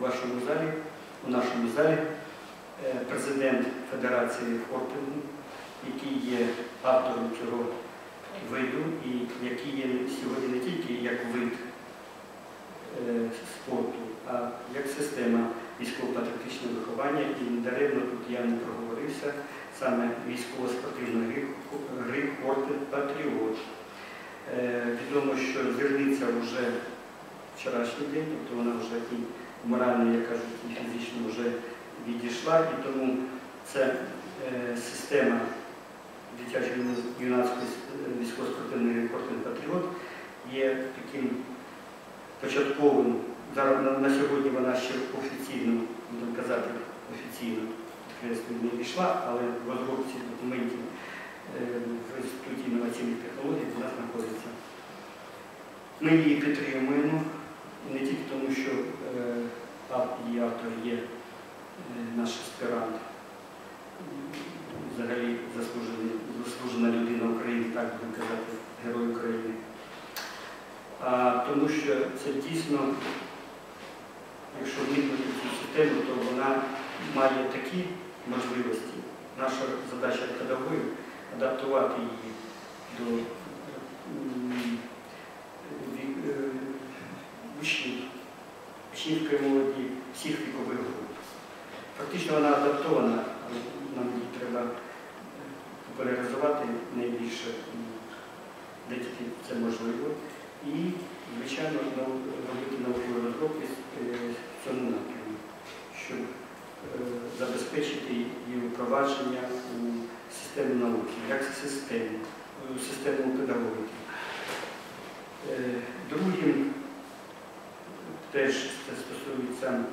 у вашому залі, у нашому залі, е, президент Федерації хортингу, який є автором цього виду і який є сьогодні не тільки як вид е, спорту, а як система військово-патріотичного виховання. І недаремно тут я не проговорився саме військово-спортивної гри, гри Хортинг Патріот. Е, Відомо, що зірниця вже вчорашній день, тобто вона вже і морально, як кажуть, і фізично вже відійшла, і тому це е, система дитячої юнацької е, військово-спортивної гри Патріот є таким початковим. Зараз на, на сьогодні вона ще офіційно, будемо казати, офіційно підкреслюю, не війшла, але в розробці документів е, в Інституті інноваційних технологій вона знаходиться. Ми її підтримуємо не тільки тому, що е, її автор є е, наш аспірант, взагалі заслужена людина України, так будемо казати, Герой України. А тому що це дійсно, якщо вникнути цю систему, то вона має такі можливості. Наша задача педагогів адаптувати її до м, вік- е, учнів, учнівської молоді всіх вікових груп. Фактично вона адаптована, але нам її треба популяризувати найбільше, де тільки це можливо. І, звичайно, робити наукові розробки е, в цьому напрямі, щоб е, забезпечити її впровадження у систему науки, як систему, систему педагогіки. Е, Другим теж це стосується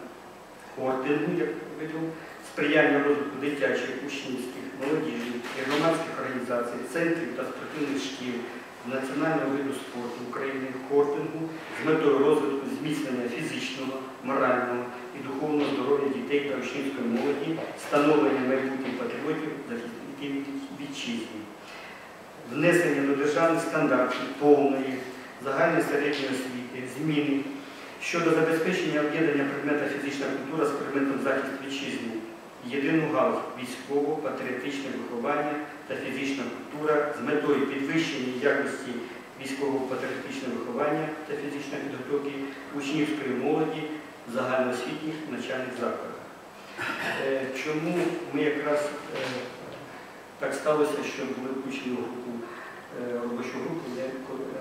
як виду, сприяння розвитку дитячих, учнівських, молодіжних і громадських організацій, центрів та спортивних шкіл національного виду спорту України хортингу з метою розвитку зміцнення фізичного, морального і духовного здоров'я дітей та учнівської молоді, становлення майбутніх патріотів захисників вітчизни, внесення до державних стандартів повної загальної середньої освіти, зміни щодо забезпечення об'єднання предмета фізична культура з предметом захист вітчизни, єдину галузь військово-патріотичне виховання та фізична культура з метою підвищення якості військово-патріотичного виховання та фізичної підготовки учнівської молоді в загальноосвітніх навчальних закладах. Е, Чому ми якраз е, так сталося, що були включені в групу е, робочу групу, де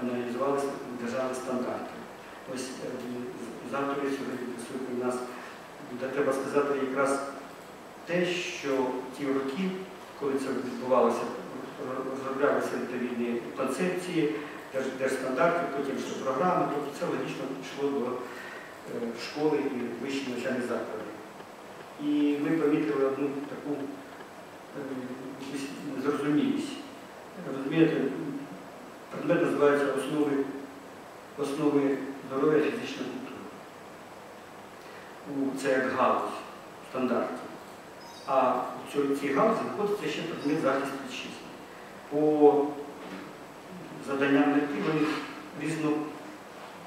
аналізувалися державні стандарти. Ось е, з сьогодні присутні нас, де треба сказати якраз те, що ті роки, коли це відбувалося, розроблялися відповідні концепції, держ- держстандартів, потім що програми, тобто це логічно йшло до е, школи і вищих навчальних закладів. І ми помітили одну таку е, незрозумілість. Розумієте, предмет називається основи, основи здоров'я фізична культура. Це як галузь стандартів. А в цій- галузі знаходиться ще предмет захист вітчизни. По заданням мети вони різно,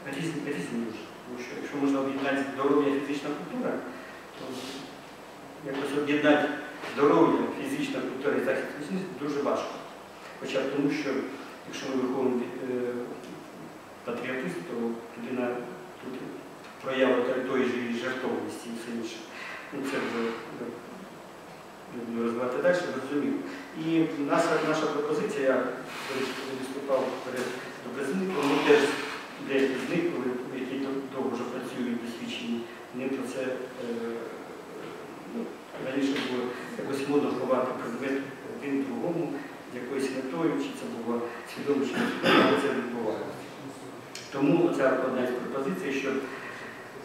різні, різні. Тому що якщо можна об'єднати здоров'я фізична культура, то якось об'єднати здоров'я, фізична культура і захист вітчизни дуже важко. Хоча тому, що якщо ми виховуємо е, патріотизм, то людина тут проява тої ж і жертовності і все інше. Ну, це вже е, не буду розвивати далі, зрозуміло. І наша, наша пропозиція, я виступав перед доброзником, ми теж деякі з них, які довго вже працюють досвідчені, вони про це е, ну, раніше було якось модно ховати предмет один другому з якоюсь метою, чи це було свідомо, чи це відбувалося. Тому ця одна із пропозицій, що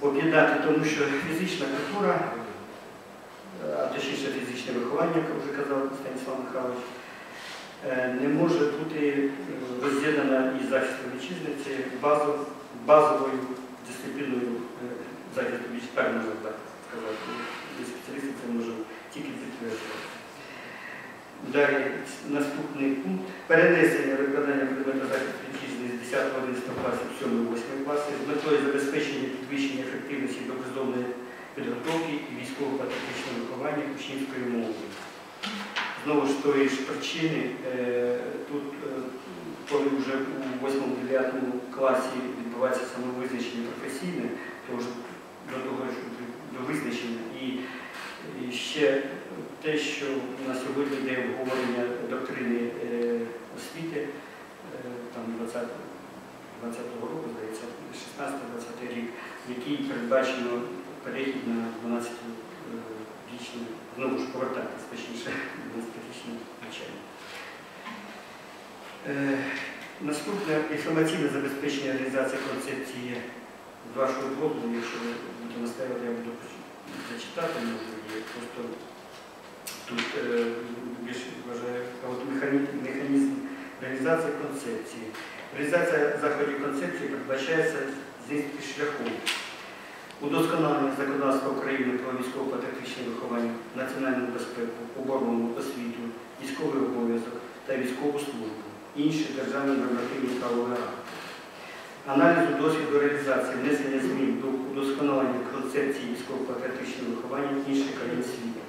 об'єднати, тому що фізична культура, точніше фізичне виховання, як вже казав Станіслав Михайлович, е, не може бути е, розділена із захистом вітчизни, це базов- базовою дисципліною е, захисту вітчизни, можна так сказати. Спеціалісти це можуть тільки підтверджувати. Далі наступний пункт. Перенесення викладання предмету захисту вітчизни з 10 11 класів в 7 8 класі з метою забезпечення підвищення ефективності доброзовної підготовки і військово-патріотичного виховання учнівської мови. Знову ж тої ж причини, е, тут, е, коли вже у 8-9 класі відбувається самовизначення професійне, то вже до того ж до визначення. І, ще те, що на сьогодні йде обговорення доктрини е, освіти, там 20 20-го року, здається, 16-20 рік, в який передбачено перехід на 12-річне, знову ж повертатись, точніше, 12-річне навчання. Е, Наступне інформаційне забезпечення реалізації концепції з вашого дозволу, якщо ви будете настояти, я буду зачитати, можу її. Просто тут е, більше вважаю, механізм, реалізації концепції. Реалізація заходів концепції передбачається з іншим шляхом. Удосконалення законодавства України про військово-патріотичне виховання, національну безпеку, оборону, освіту, військовий обов'язок та військову службу, інші державні нормативні правові акти. Аналізу досвіду реалізації внесення змін до удосконалення концепції військово-патріотичного виховання інших країн світу,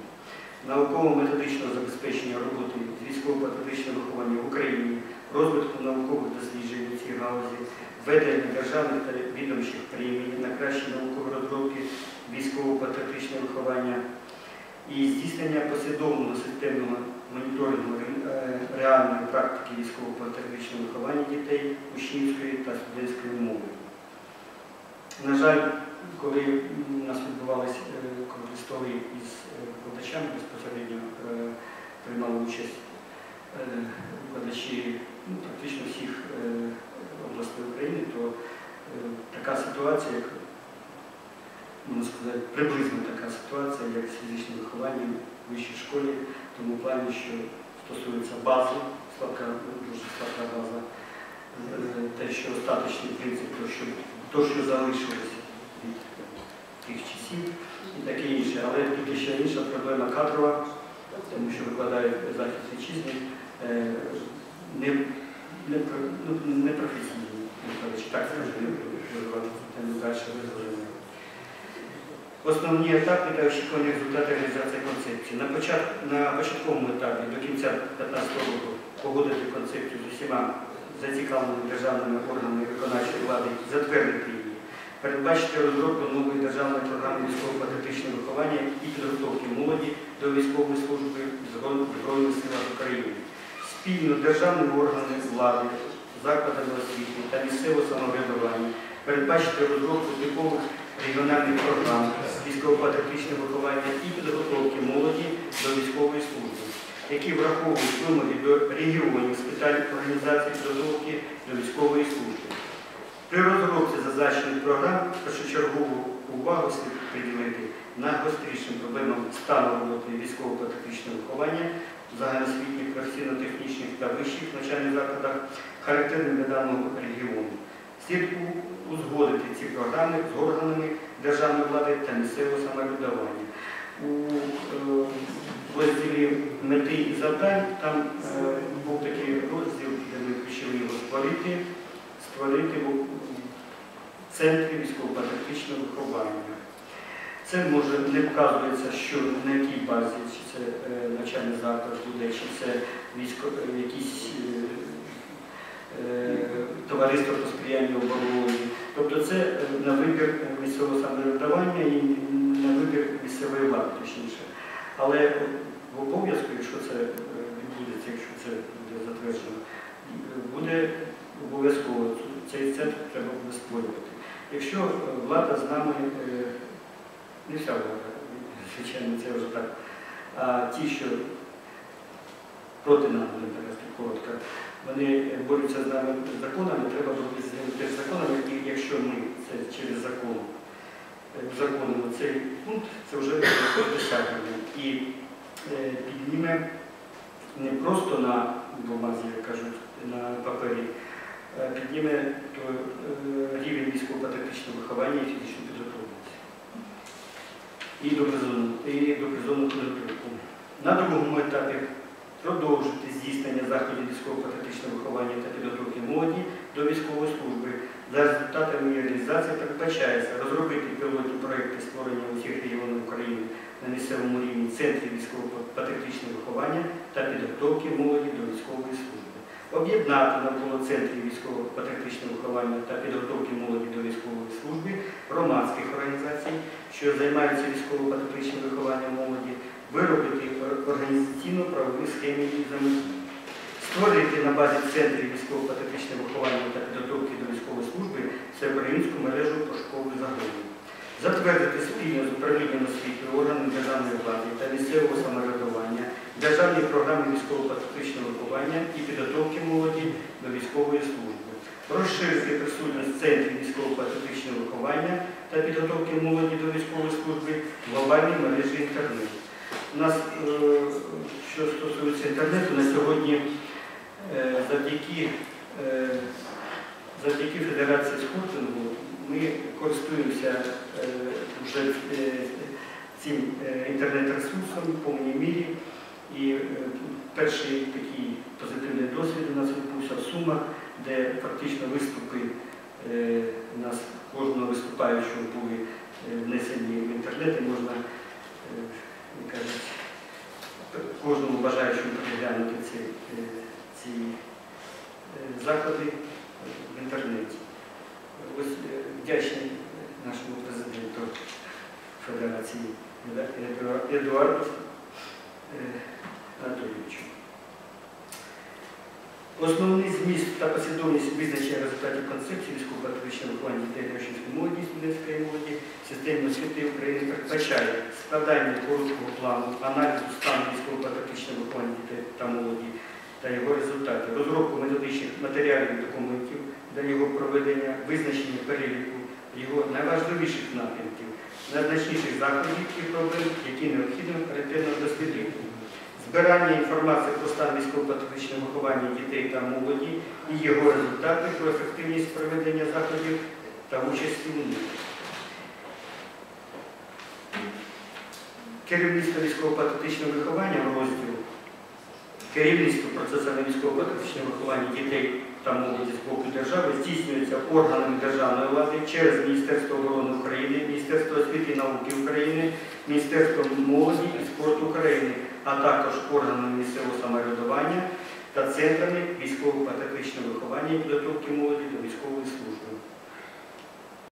науково-методичного забезпечення роботи з військово-патріотичного виховання в Україні, розвитку наукових досліджень у цій галузі, введення державних та відомчих премій на кращі наукові розробки військово-патріотичного виховання і здійснення послідовного системного моніторингу е, реальної практики військово-патріотичного виховання дітей учнівської та студентської мови. На жаль, коли у нас відбувалися круглі із е, викладачами, безпосередньо е, приймали участь е, викладачі ну, практично всіх е, областей України, то е, така ситуація, як можна сказати, приблизно така ситуація, як з фізичним вихованням в вищій школі, в тому плані, що стосується бази, слабка, дуже слабка база, е, те, що остаточний принцип, то, що, то, що залишилося від тих часів і таке інше. Але тут ще інша проблема кадрова, тому що викладають захист вітчизни, не, не, про- ну, так не далі визволення. Основні етапи та очікувані результати реалізації концепції. На, почат, на початковому етапі до кінця 2015 року погодити концепцію з усіма зацікавленими державними органами виконавчої влади, затвердити її, передбачити розробку нової державної програми військово-патріотичного виховання і підготовки молоді до військової служби в Збройних силах України. Спільно державними органами влади, закладами освіти та місцевого самоврядування передбачити розробку типових регіональних програм військово-патріотичного виховання і підготовки молоді до військової служби, які враховують вимоги до регіонів з питань організації підготовки до військової служби. При розробці зазначених програм першочергову увагу слід приділити найгострішим проблемам стану роботи військово-патріотичного виховання загальноосвітніх, професійно-технічних та вищих навчальних закладах, характерним для даного регіону. Слід узгодити ці програми з органами державної влади та місцевого самоврядування. У е, розділі мети і завдань там е, був такий розділ, де ми включили його створити, створити в центрі військово-патріотичного виховання. Це може не вказується, що на якій базі, чи це е, навчальний заклад буде, чи це військо, е, якісь е, е, товариство по сприянню обороні. Тобто це е, на вибір місцевого самоврядування і на вибір місцевої влади, точніше. Але в обов'язку, якщо це відбудеться, якщо це буде затверджено, буде обов'язково цей центр треба буде створювати. Якщо влада з нами, не влада, звичайно, це вже так, а ті, що проти нас, будемо так казати, коротко, вони борються з нами законами, треба боротися з ними теж законами, і якщо ми це через закон е, узаконимо цей пункт, це вже досягнення. І е, підніме не просто на бумазі, як кажуть, на папері, підніме е, рівень військово-патріотичного виховання і фізичної підготовленості. І і доброзонну підготовку. На другому етапі продовжити здійснення заходів військово-патріотичного виховання та підготовки молоді до військової служби За результатами реалізації передбачається розробити пілотні проекти створення у всіх регіонах України на місцевому рівні центрів військово-патріотичного виховання та підготовки молоді до військової служби. Об'єднати навколо центрів військово-патріотичного виховання та підготовки молоді до військової служби громадських організацій, що займаються військово-патріотичним вихованням молоді, виробити організаційно-правові схеми і взаємодії. Створити на базі центрів військово-патріотичного виховання та підготовки до військової служби всеукраїнську мережу пошукових загонів. Затвердити спільно з управлінням освіти, органами державної влади та місцевого самоврядування державні програми військово-патріотичного виховання і підготовки молоді до військової служби. Розширити присутність центрів військово-патріотичного виховання та підготовки молоді до військової служби в глобальній мережі інтернет. У нас, е, що стосується інтернету, на сьогодні е, завдяки, е, завдяки Федерації скутингу ми користуємося вже цим інтернет-ресурсом в повній мірі. І е, перший такий позитивний досвід у нас відбувся в Сумах, де фактично виступи е, у нас кожного виступаючого були е, внесені в інтернет, і можна кажуть, кожному бажаючому переглянути ці, ці заклади в інтернеті. Ось вдячний нашому президенту Федерації Еду- Едуарду Анатолійовичу. Основний зміст та послідовність визначення результатів концепції військово-патріотичного виховання дітей учнівської молоді студентської молоді в системі освіти України передбачає складання короткого плану, аналізу стану військово-патріотичного виховання дітей та молоді та його результатів, розробку методичних матеріалів і документів для його проведення, визначення переліку його найважливіших напрямків, найзначніших заходів і проблем, які необхідно ретельно дослідити. Збирання інформації про стан військово-патріотичного виховання дітей та молоді і його результати про ефективність проведення заходів та участі у них. Керівництво військово-патріотичного виховання розділу Керівництво процесами військово-патріотичного виховання дітей та молоді з боку держави здійснюється органами державної влади через Міністерство оборони України, Міністерство освіти і науки України, Міністерство молоді і спорту України, а також органами місцевого самоврядування та центрами військово-патріотичного виховання і підготовки молоді до військової служби.